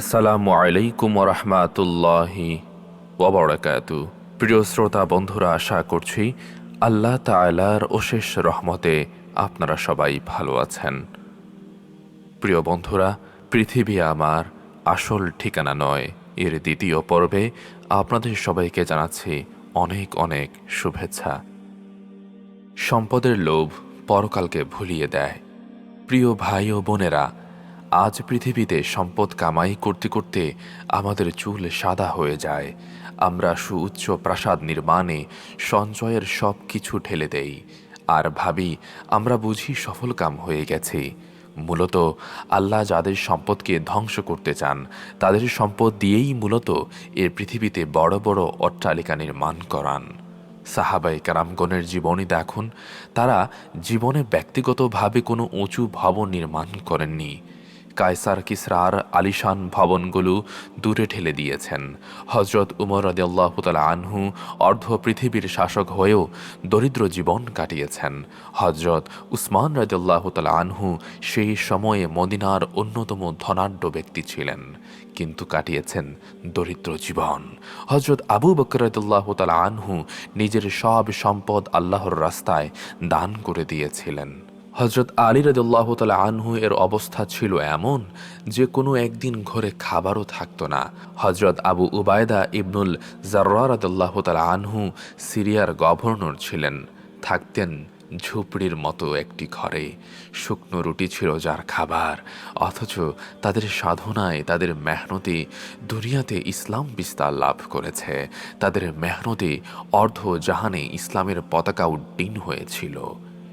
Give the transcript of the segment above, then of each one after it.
আসসালামু আলাইকুম রহমাতুল্লাহি ওবরাকাতু। প্রিয় শ্রোতা বন্ধুরা, আশা করছি আল্লাহ তাআলার অশেষ রহমতে আপনারা সবাই ভালো আছেন। প্রিয় বন্ধুরা, পৃথিবী আমার আসল ঠিকানা নয়, এর দ্বিতীয় পর্বে আপনাদের সবাইকে জানাচ্ছি অনেক অনেক শুভেচ্ছা। সম্পদের লোভ পরকালকে ভুলিয়ে দেয়। প্রিয় ভাই ও বোনেরা আজ পৃথিবীতে সম্পদ কামাই করতে করতে আমাদের চুল সাদা হয়ে যায়। আমরা সুউচ্চ প্রাসাদ নির্মাণে সঞ্চয়ের সব কিছু ঢেলে দেই। আর ভাবি, আমরা বুঝি সফল কাম হয়ে গেছে। মূলত আল্লাহ যাদের সম্পদকে ধ্বংস করতে চান, তাদের সম্পদ দিয়েই মূলত এর পৃথিবীতে বড় বড় অট্টালিকা নির্মাণ করান। সাহাবাই কারামগণের জীবনী দেখুন, তারা জীবনে ব্যক্তিগতভাবে কোনো উঁচু ভবন নির্মাণ করেননি। কায়সার কিসরার আলিশান ভবনগুলো দূরে ঠেলে দিয়েছেন। হজরত উমর রদিয়াল্লাহ তালা আনহু অর্ধ পৃথিবীর শাসক হয়েও দরিদ্র জীবন কাটিয়েছেন। হজরত উসমান রদিয়াল্লাহ তালা আনহু সেই সময়ে মদিনার অন্যতম ধনাঢ্য ব্যক্তি ছিলেন, কিন্তু কাটিয়েছেন দরিদ্র জীবন। হজরত আবু বকরদুল্লাহ তালা আনহু নিজের সব সম্পদ আল্লাহর রাস্তায় দান করে দিয়েছিলেন। হজরত আলী রদুল্লাহ আনহু এর অবস্থা ছিল এমন যে কোনো একদিন ঘরে খাবারও থাকতো না। হজরত আবু উবায়দা ইবনুল জার্রা রদুল্লাহ আনহু সিরিয়ার গভর্নর ছিলেন। থাকতেন ঝুপড়ির মতো একটি ঘরে। শুকনো রুটি ছিল যার খাবার, অথচ তাদের সাধনায় তাদের মেহনতে দুনিয়াতে ইসলাম বিস্তার লাভ করেছে। তাদের মেহনতে অর্ধ জাহানে ইসলামের পতাকা উড্ডীন হয়েছিল।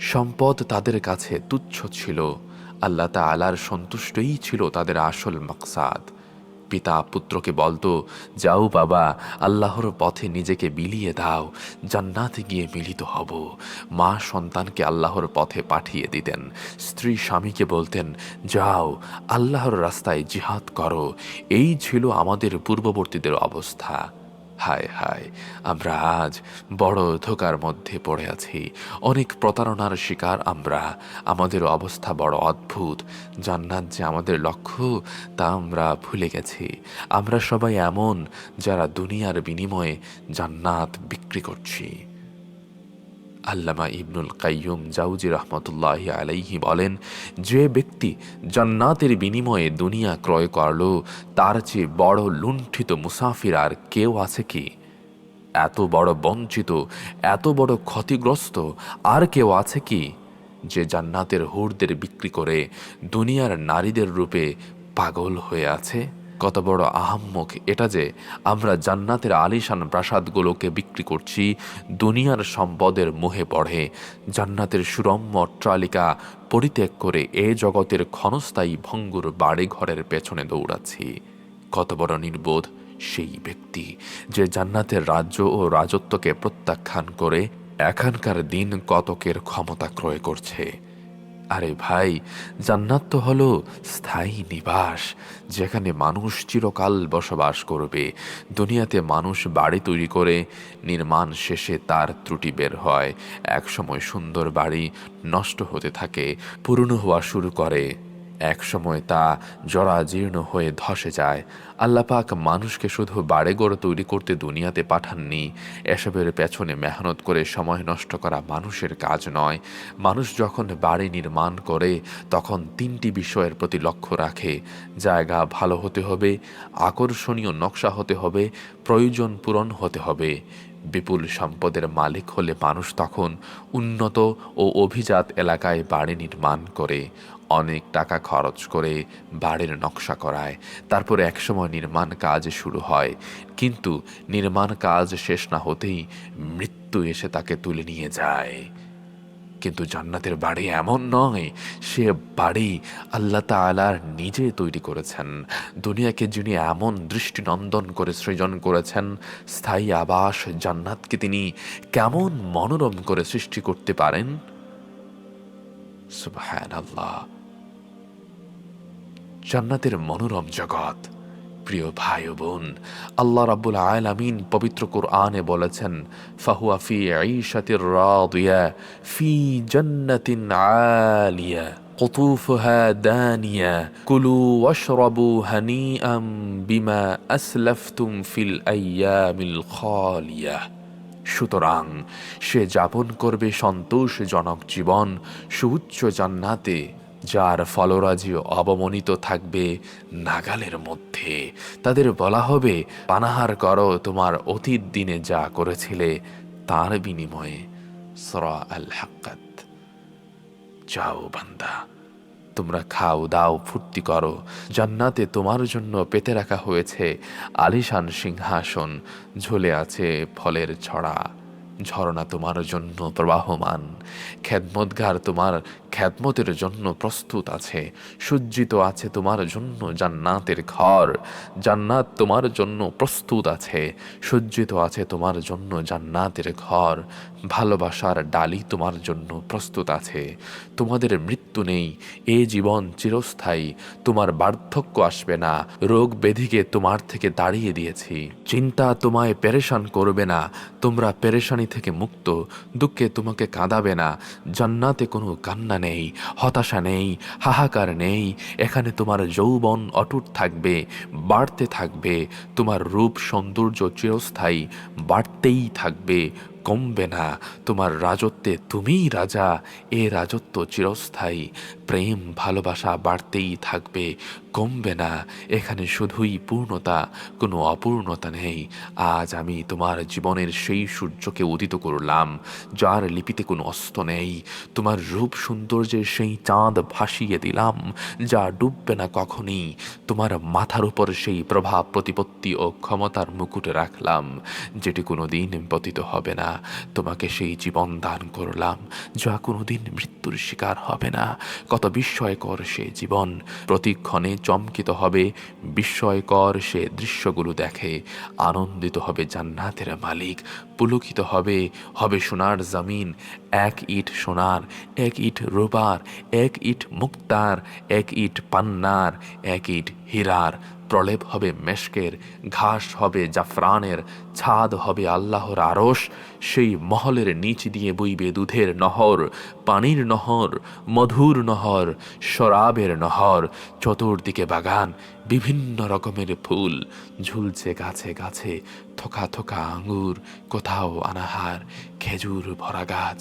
সম্পদ তাদের কাছে তুচ্ছ ছিল। আল্লাহ তালার সন্তুষ্টই ছিল তাদের আসল মকসাদ। পিতা পুত্রকে বলতো, যাও বাবা, আল্লাহর পথে নিজেকে বিলিয়ে দাও, জান্নাতে গিয়ে মিলিত হব। মা সন্তানকে আল্লাহর পথে পাঠিয়ে দিতেন। স্ত্রী স্বামীকে বলতেন, যাও, আল্লাহর রাস্তায় জিহাদ করো। এই ছিল আমাদের পূর্ববর্তীদের অবস্থা। হায় হায়, আমরা আজ বড় ধোকার মধ্যে পড়ে আছি। অনেক প্রতারণার শিকার আমরা। আমাদের অবস্থা বড় অদ্ভুত। জান্নাত যে আমাদের লক্ষ্য, তা আমরা ভুলে গেছি। আমরা সবাই এমন যারা দুনিয়ার বিনিময়ে জান্নাত বিক্রি করছি। আল্লামা ইবনুল কাইয়ুম জাউজি রহমতুল্লাহ আলাইহি বলেন, যে ব্যক্তি জান্নাতের বিনিময়ে দুনিয়া ক্রয় করল, তার চেয়ে বড় লুণ্ঠিত মুসাফির আর কেউ আছে কি? এত বড় বঞ্চিত, এত বড় ক্ষতিগ্রস্ত আর কেউ আছে কি? যে জান্নাতের হুরদের বিক্রি করে দুনিয়ার নারীদের রূপে পাগল হয়ে আছে? কত বড় আহাম্মক এটা যে আমরা জান্নাতের আলিশান প্রাসাদগুলোকে বিক্রি করছি, দুনিয়ার সম্পদের মোহে পড়ে। জান্নাতের সুরম্য অট্টালিকা পরিত্যাগ করে এ জগতের ক্ষণস্থায়ী ভঙ্গুর বাড়ি ঘরের পেছনে দৌড়াচ্ছি। কত বড় নির্বোধ সেই ব্যক্তি যে জান্নাতের রাজ্য ও রাজত্বকে প্রত্যাখ্যান করে এখানকার দিন কতকের ক্ষমতা ক্রয় করছে। আরে ভাই, জান্নাত তো হলো স্থায়ী নিবাস, যেখানে মানুষ চিরকাল বসবাস করবে। দুনিয়াতে মানুষ বাড়ি তৈরি করে, নির্মাণ শেষে তার ত্রুটি বের হয়। একসময় সুন্দর বাড়ি নষ্ট হতে থাকে, পুরনো হওয়া শুরু করে। একসময় তা জরাজীর্ণ হয়ে ধসে যায়। আল্লাপাক মানুষকে শুধু বাড়ে গড়ে তৈরি করতে দুনিয়াতে পাঠাননি। এসবের পেছনে মেহনত করে সময় নষ্ট করা মানুষের কাজ নয়। মানুষ যখন বাড়ি নির্মাণ করে, তখন তিনটি বিষয়ের প্রতি লক্ষ্য রাখে। জায়গা ভালো হতে হবে, আকর্ষণীয় নকশা হতে হবে, প্রয়োজন পূরণ হতে হবে। বিপুল সম্পদের মালিক হলে মানুষ তখন উন্নত ও অভিজাত এলাকায় বাড়ি নির্মাণ করে। অনেক টাকা খরচ করে বাড়ির নকশা করায়। তারপর একসময় নির্মাণ কাজ শুরু হয়। কিন্তু নির্মাণ কাজ শেষ না হতেই মৃত্যু এসে তাকে তুলে নিয়ে যায়। কিন্তু জান্নাতের বাড়ি এমন নয়, সে বাড়ি আল্লাহ তালার নিজে তৈরি করেছেন। দুনিয়াকে যিনি এমন দৃষ্টিনন্দন করে সৃজন করেছেন, স্থায়ী আবাস জান্নাতকে তিনি কেমন মনোরম করে সৃষ্টি করতে পারেন? সুবহান আল্লাহ জান্নাতের মনোরম জগৎ প্রিয় ভাই ও বোন আল্লাহ রাব্বুল আলামিন পবিত্র কোরআনে বলেছেন ফাহুয়া ফি ঈশাতির রাদিয়া ফি জান্নাতিন আলিয়া قطوفها دانية كلوا واشربوا هنيئا بما أسلفتم في الأيام الخالية সুতরাং সে যাপন করবে সন্তোষজনক জীবন সুউচ্চ জান্নাতে যার ফলরাজি অবমনিত থাকবে নাগালের মধ্যে। তাদের বলা হবে, পানাহার করো তোমার অতীত দিনে যা করেছিলে তার বিনিময়ে। সরা আল হাক্কাত। যাও বান্দা, তোমরা খাও, দাও, ফুর্তি করো। জান্নাতে তোমার জন্য পেতে রাখা হয়েছে আলিশান সিংহাসন, ঝুলে আছে ফলের ছড়া। ঝরনা তোমার জন্য প্রবাহমান খ্যাতমতগার তোমার খ্যাতমতের জন্য প্রস্তুত আছে। সজ্জিত আছে তোমার জন্য জান্নাতের ঘর। জান্নাত তোমার জন্য প্রস্তুত আছে। সজ্জিত আছে তোমার জন্য জান্নাতের ঘর। ভালোবাসার ডালি তোমার জন্য প্রস্তুত আছে। তোমাদের মৃত্যু নেই, এ জীবন চিরস্থায়ী। তোমার বার্ধক্য আসবে না, রোগ ব্যাধিকে তোমার থেকে দাঁড়িয়ে দিয়েছি। চিন্তা তোমায় পেরেশান করবে না, তোমরা পেরেশানি থেকে মুক্ত। দুঃখে তোমাকে কাঁদাবে না, জান্নাতে কোনো কান্না নেই। হতাশা নেই, হাহাকার নেই, এখানে তোমার যৌবন অটুট থাকবে, বাড়তে থাকবে, তোমার রূপ সৌন্দর্য চিরস্থায়ী, বাড়তেই থাকবে কমবে না। তোমার রাজত্বে তুমিই রাজা, এ রাজত্ব চিরস্থায়ী। প্রেম, ভালোবাসা বাড়তেই থাকবে, কমবে না। এখানে শুধুই পূর্ণতা, কোনো অপূর্ণতা নেই। আজ আমি তোমার জীবনের সেই সূর্যকে উদিত করলাম, যার লিপিতে কোনো অস্ত নেই। তোমার রূপ সৌন্দর্যের সেই চাঁদ ভাসিয়ে দিলাম, যা ডুববে না কখনই। তোমার মাথার উপর সেই প্রভাব, প্রতিপত্তি ও ক্ষমতার মুকুট রাখলাম, যেটি কোনো দিন পতিত হবে না। তোমাকে সেই জীবন দান করলাম, যা কোনো দিন মৃত্যুর শিকার হবে না। কত বিস্ময়কর সে জীবন, প্রতিক্ষণে চমকিত হবে, বিস্ময়কর সে দৃশ্যগুলো দেখে আনন্দিত হবে জান্নাতের মালিক। পুলকিত হবে। হবে সোনার জমিন, এক ইট সোনার, এক ইট রোবার এক ইট মুক্তার, এক ইট পান্নার, এক ইট হীরার। প্রলেপ হবে মেশকের, ঘাস হবে জাফরানের, ছাদ হবে আল্লাহর আরশ, সেই মহলের নিচ দিয়ে বইবে দুধের নহর, পানির নহর, মধুর নহর, শরাবের নহর, চতুর্দিকে বাগান, বিভিন্ন রকমের ফুল, ঝুলছে গাছে গাছে, থোকা থোকা আঙ্গুর কোথাও আনাহার, খেজুর ভরা গাছ,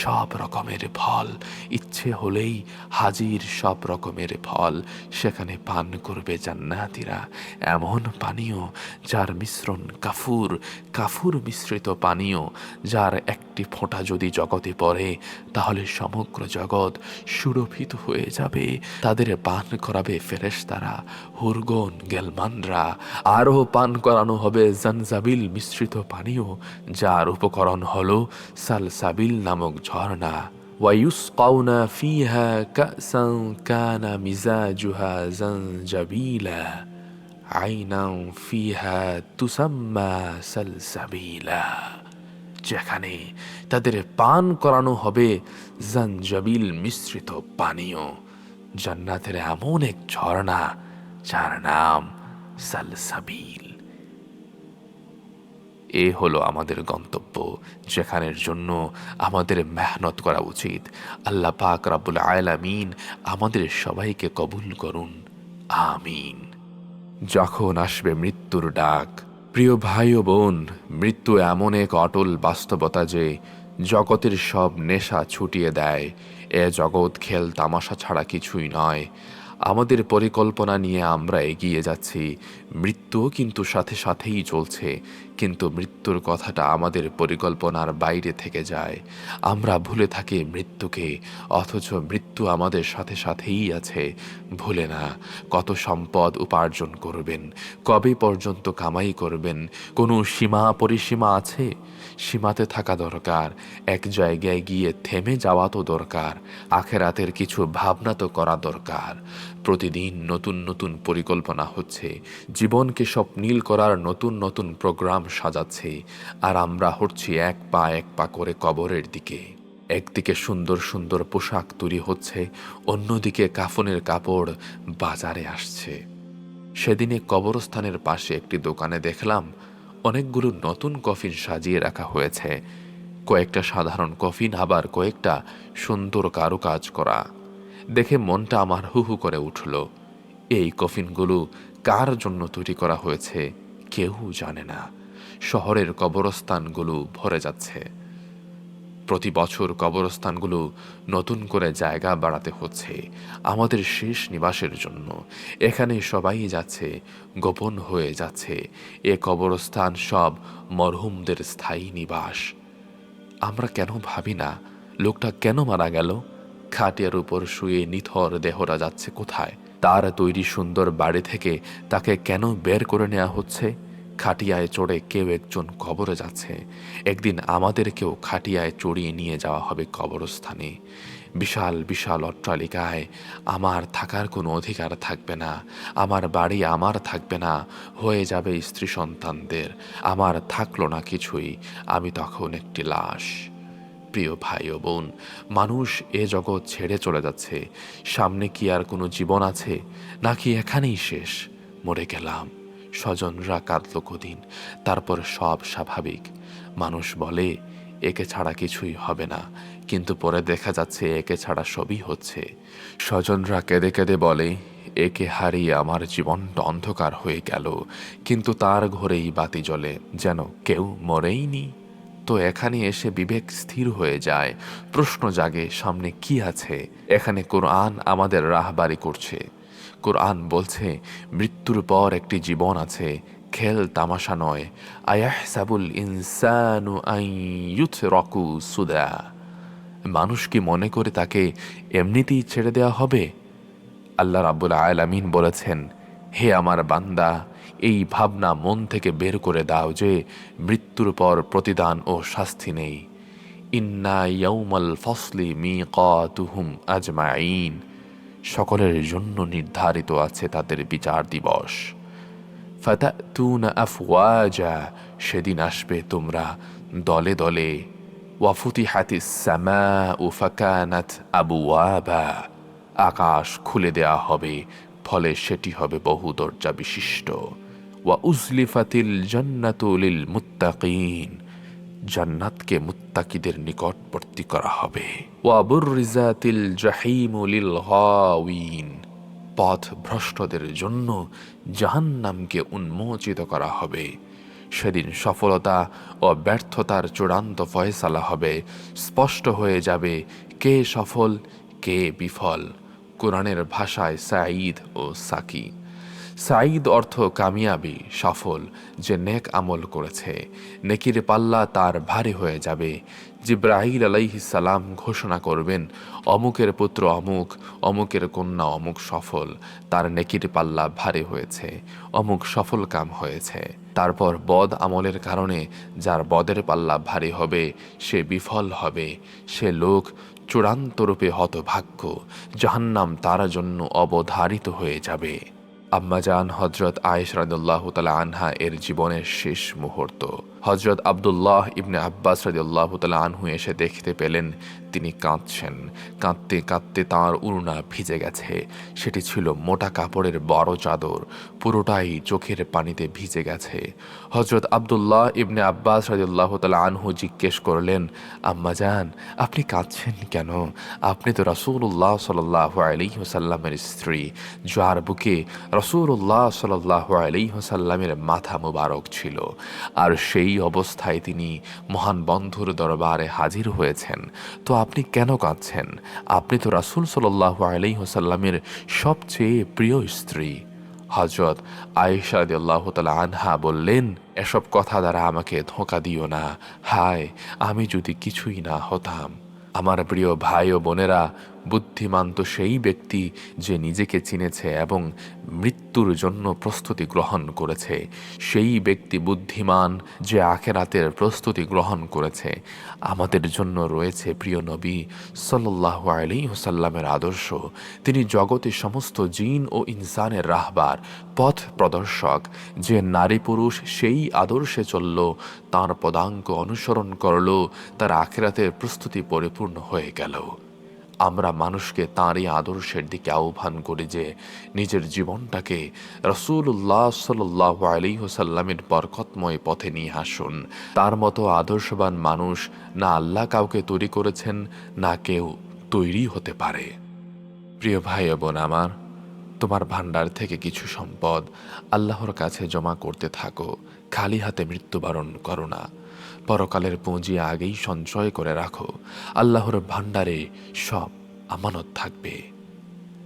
সব রকমের ফল, ইচ্ছে হলেই হাজির সব রকমের ফল, সেখানে পান করবে জান্নাতিরা। এমন পানীয় যার মিশ্রণ কাফুর কাফুর মিশ্রিত পানীয় যার একটি ফোঁটা যদি জগতে পড়ে তাহলে সমগ্র জগৎ সুরভিত হয়ে যাবে তাদের পান করাবে ফেরেশতারা হুরগন গেলমানরা আরও পান করানো হবে জানজাবিল মিশ্রিত পানীয় যার উপকরণ হলো সালসাবিল নামক ঝর্ণা ويسقون فيها كأسا كان مزاجها زنجبيلا আইনাম ফিহা তুসাম্মা সালসাবিলা। যেখানে তাদের পান করানো হবে জাঞ্জাবিল মিশ্রিত পানীয়, জান্নাতের এমন এক ঝর্ণা যার নাম সালসাবিল। এ হলো আমাদের গন্তব্য, যেখানের জন্য আমাদের মেহনত করা উচিত। আল্লাহ পাক রাবুল আয়ালামিন আমাদের সবাইকে কবুল করুন। আমিন। যখন আসবে মৃত্যুর ডাক। প্রিয় ভাই ও বোন, মৃত্যু এমন এক অটল বাস্তবতা যে জগতের সব নেশা ছুটিয়ে দেয়। এ জগৎ খেল তামাশা ছাড়া কিছুই নয়। আমাদের পরিকল্পনা নিয়ে আমরা এগিয়ে যাচ্ছি। মৃত্যুও কিন্তু সাথে সাথেই চলছে, কিন্তু মৃত্যুর কথাটা আমাদের পরিকল্পনার বাইরে থেকে যায়। আমরা ভুলে থাকি মৃত্যুকে, অথচ মৃত্যু আমাদের সাথে সাথেই আছে। ভুলে না, কত সম্পদ উপার্জন করবেন, কবে পর্যন্ত কামাই করবেন, কোনো সীমা পরিসীমা আছে? সীমাতে থাকা দরকার। এক জায়গায় গিয়ে থেমে যাওয়া তো দরকার। আখেরাতের কিছু ভাবনা তো করা দরকার। প্রতিদিন নতুন নতুন পরিকল্পনা হচ্ছে। জীবনকে স্বপ্নীল করার নতুন নতুন প্রোগ্রাম সাজাচ্ছে। আর আমরা হচ্ছি এক পা এক পা করে কবরের দিকে। একদিকে সুন্দর সুন্দর পোশাক তৈরি হচ্ছে, অন্যদিকে কাফনের কাপড় বাজারে আসছে। সেদিনে কবরস্থানের পাশে একটি দোকানে দেখলাম অনেকগুলো নতুন কফিন সাজিয়ে রাখা হয়েছে। কয়েকটা সাধারণ কফিন, আবার কয়েকটা সুন্দর কারুকাজ করা। দেখে মনটা আমার হু হু করে উঠল। এই কফিনগুলো কার জন্য তৈরি করা হয়েছে কেউ জানে না। শহরের কবরস্থানগুলো ভরে যাচ্ছে। প্রতি বছর কবরস্থানগুলো নতুন করে জায়গা বাড়াতে হচ্ছে আমাদের শেষ নিবাসের জন্য। এখানে সবাই যাচ্ছে, গোপন হয়ে যাচ্ছে। এ কবরস্থান সব মরহুমদের স্থায়ী নিবাস। আমরা কেন ভাবি না, লোকটা কেন মারা গেল? খাটিয়ার উপর শুয়ে নিথর দেহরা যাচ্ছে কোথায়? তার তৈরি সুন্দর বাড়ি থেকে তাকে কেন বের করে নেওয়া হচ্ছে? খাটিয়ায় চড়ে কেউ একজন কবরে যাচ্ছে। একদিন আমাদেরকেও খাটিয়ায় চড়িয়ে নিয়ে যাওয়া হবে কবরস্থানে। বিশাল বিশাল অট্টালিকায় আমার থাকার কোনো অধিকার থাকবে না, আমার বাড়ি আমার থাকবে না, হয়ে যাবে স্ত্রী সন্তানদের, আমার থাকল না কিছুই, আমি তখন একটি লাশ। প্রিয় ভাই ও বোন, মানুষ এ জগৎ ছেড়ে চলে যাচ্ছে, সামনে কি আর কোনো জীবন আছে? নাকি এখানেই শেষ? মরে গেলাম। স্বজনরা কাঁদল কদিন, তারপর সব স্বাভাবিক। মানুষ বলে, একে ছাড়া কিছুই হবে না। কিন্তু পরে দেখা যাচ্ছে, একে ছাড়া সবই হচ্ছে। স্বজনরা কেঁদে কেঁদে বলে, একে হারিয়ে আমার জীবনটা অন্ধকার হয়ে গেল। কিন্তু তার ঘরেই বাতি জ্বলে, যেন কেউ মরেইনি। তো এখানে এসে বিবেক স্থির হয়ে যায়। প্রশ্ন জাগে, সামনে কি আছে? এখানে কোরআন আমাদের রাহবারি করছে। কোরআন বলছে, মৃত্যুর পর একটি জীবন আছে, খেল তামাশা নয়। আয়াহসাবুল ইনসানু রকু সুদা। মানুষ কি মনে করে তাকে এমনিতেই ছেড়ে দেওয়া হবে? আল্লাহ রাব্বুল আলামিন বলেছেন, হে আমার বান্দা, এই ভাবনা মন থেকে বের করে দাও যে মৃত্যুর পর প্রতিদান ও শাস্তি নেই। ইন্না ইয়াউমাল ফসলি মি তুহুম আজমাইন সকলের জন্য নির্ধারিত আছে তাদের বিচার দিবস। ফাতাতুন আফওয়াজা, সেদিন আসবে তোমরা দলে দলে। ওয়াফুতি হাতি সামা ও ফাকানাত আবুয়াবা আকাশ খুলে দেয়া হবে, ফলে সেটি হবে বহু দরজা বিশিষ্ট। ওয়া উজলিফাতিল জান্নাতুলিল মুত্তাকিন, জান্নাতকে মুত্তাকিদের নিকটবর্তী করা হবে। পথ ভ্রষ্টদের জন্য জাহান্নামকে উন্মোচিত করা হবে। সেদিন সফলতা ও ব্যর্থতার চূড়ান্ত ফয়সালা হবে। স্পষ্ট হয়ে যাবে কে সফল, কে বিফল। কোরআনের ভাষায় সাঈদ ও সাকি। সাঈদ অর্থ কামিয়াবি, সফল, যে নেক আমল করেছে। নেকির পাল্লা তার ভারী হয়ে যাবে। জিব্রাহিল সালাম ঘোষণা করবেন, অমুকের পুত্র অমুক, অমুকের কন্যা অমুক সফল, তার নেকির পাল্লা ভারী হয়েছে, অমুক সফল কাম হয়েছে। তারপর বদ আমলের কারণে যার বদের পাল্লা ভারী হবে, সে বিফল হবে। সে লোক চূড়ান্তরূপে হতভাগ্য, জাহান্নাম তার জন্য অবধারিত হয়ে যাবে। আম্মাজান হজরত আয়েশ রাদুল্লাহ তালা আনহা এর জীবনের শেষ মুহূর্ত। হজরত আবদুল্লাহ ইবনে আব্বাস রাদিউল্লাহ তালা আনহু এসে দেখতে পেলেন, তিনি কাঁদছেন। কাঁদতে কাঁদতে তাঁর উড়না ভিজে গেছে। সেটি ছিল মোটা কাপড়ের বড় চাদর, পুরোটাই চোখের পানিতে ভিজে গেছে। হজরত আবদুল্লাহ ইবনে আব্বাস রাদিউল্লাহ তালা আনহু জিজ্ঞেস করলেন আম্মাজান আপনি কাঁদছেন কেন? আপনি তো রসুল্লাহ সাল্লাহ আলী হোসাল্লামের স্ত্রী। যার বুকে রসুল্লাহ সাল্লাহ আলী হোসাল্লামের মাথা মুবারক ছিল। আর সেই অবস্থায় তিনি মহান বন্ধুর দরবারে হাজির হয়েছেন। তো আপনি কেন কাঁদছেন? আপনি তো রাসুল সাল্লাহ আলি হোসাল্লামের সবচেয়ে প্রিয় স্ত্রী। হজরত আয়েশা আল্লাহ তালা আনহা বললেন, এসব কথা দ্বারা আমাকে ধোঁকা দিও না। হায়, আমি যদি কিছুই না হতাম। আমার প্রিয় ভাই ও বোনেরা বুদ্ধিমান তো সেই ব্যক্তি যে নিজেকে চিনেছে এবং মৃত্যুর জন্য প্রস্তুতি গ্রহণ করেছে। সেই ব্যক্তি বুদ্ধিমান যে আখেরাতের প্রস্তুতি গ্রহণ করেছে। আমাদের জন্য রয়েছে প্রিয় নবী সাল্লাহ আলী হুসাল্লামের আদর্শ। তিনি জগতে সমস্ত জিন ও ইনসানের রাহবার, পথ প্রদর্শক। যে নারী পুরুষ সেই আদর্শে চলল, তার পদাঙ্ক অনুসরণ করল, তার আখেরাতের প্রস্তুতি পরিপূর্ণ হয়ে গেল। আমরা মানুষকে তাঁরই আদর্শের দিকে আহ্বান করি যে নিজের জীবনটাকে রসুল্লাহ সাল্লাহ আলী হোসাল্লামের বরকতময় পথে নিয়ে আসুন। তার মতো আদর্শবান মানুষ না আল্লাহ কাউকে তৈরি করেছেন, না কেউ তৈরি হতে পারে। প্রিয় ভাই বোন আমার, তোমার ভাণ্ডার থেকে কিছু সম্পদ আল্লাহর কাছে জমা করতে থাকো। খালি হাতে মৃত্যুবরণ করো না। পরকালের পুঁজি আগেই সঞ্চয় করে রাখো। আল্লাহর ভাণ্ডারে সব আমানত থাকবে।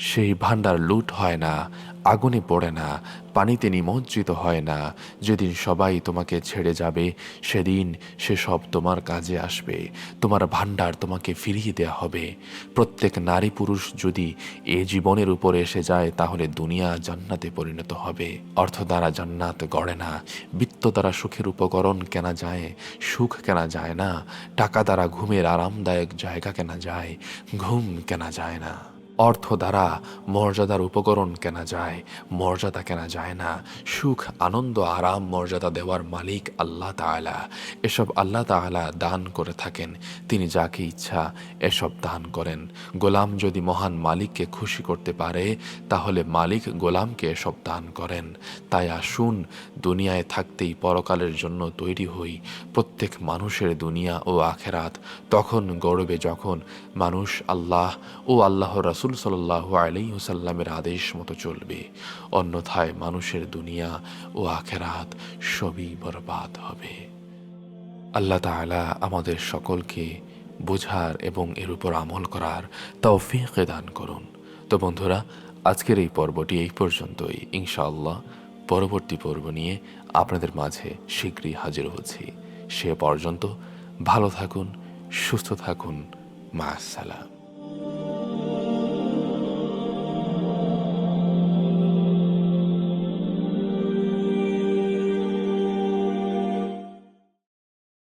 সেই ভাণ্ডার লুট হয় না আগুনে পড়ে না, পানিতে নিমজ্জিত হয় না। যেদিন সবাই তোমাকে ছেড়ে যাবে, সেদিন সেসব তোমার কাজে আসবে। তোমার ভাণ্ডার তোমাকে ফিরিয়ে দেওয়া হবে। প্রত্যেক নারী পুরুষ যদি এ জীবনের উপর এসে যায়, তাহলে দুনিয়া জান্নাতে পরিণত হবে। অর্থ দ্বারা জান্নাত গড়ে না। বৃত্ত দ্বারা সুখের উপকরণ কেনা যায়, সুখ কেনা যায় না। টাকা দ্বারা ঘুমের আরামদায়ক জায়গা কেনা যায়, ঘুম কেনা যায় না। অর্থ দ্বারা মর্যাদার উপকরণ কেনা যায়, মর্যাদা কেনা যায় না। সুখ, আনন্দ, আরাম, মর্যাদা দেওয়ার মালিক আল্লাহ তাআলা। এসব আল্লাহ তাআলা দান করে থাকেন। তিনি যাকে ইচ্ছা এসব দান করেন। গোলাম যদি মহান মালিককে খুশি করতে পারে, তাহলে মালিক গোলামকে এসব দান করেন। তাই আসুন, দুনিয়ায় থাকতেই পরকালের জন্য তৈরি হই। প্রত্যেক মানুষের দুনিয়া ও আখেরাত তখন গৌরবে যখন মানুষ আল্লাহ ও আল্লাহ রাসূল সাল্লাহ আলাইসাল্লামের আদেশ মতো চলবে। অন্যথায় মানুষের দুনিয়া ও আখেরাত সবই বরবাদ হবে। আল্লাহ তাআলা আমাদের সকলকে বোঝার এবং এর উপর আমল করার তৌফিক দান করুন। তো বন্ধুরা, আজকের এই পর্বটি এই পর্যন্তই। ইনশাআল্লাহ পরবর্তী পর্ব নিয়ে আপনাদের মাঝে শীঘ্রই হাজির হচ্ছি। সে পর্যন্ত ভালো থাকুন, সুস্থ থাকুন। মা সালাম।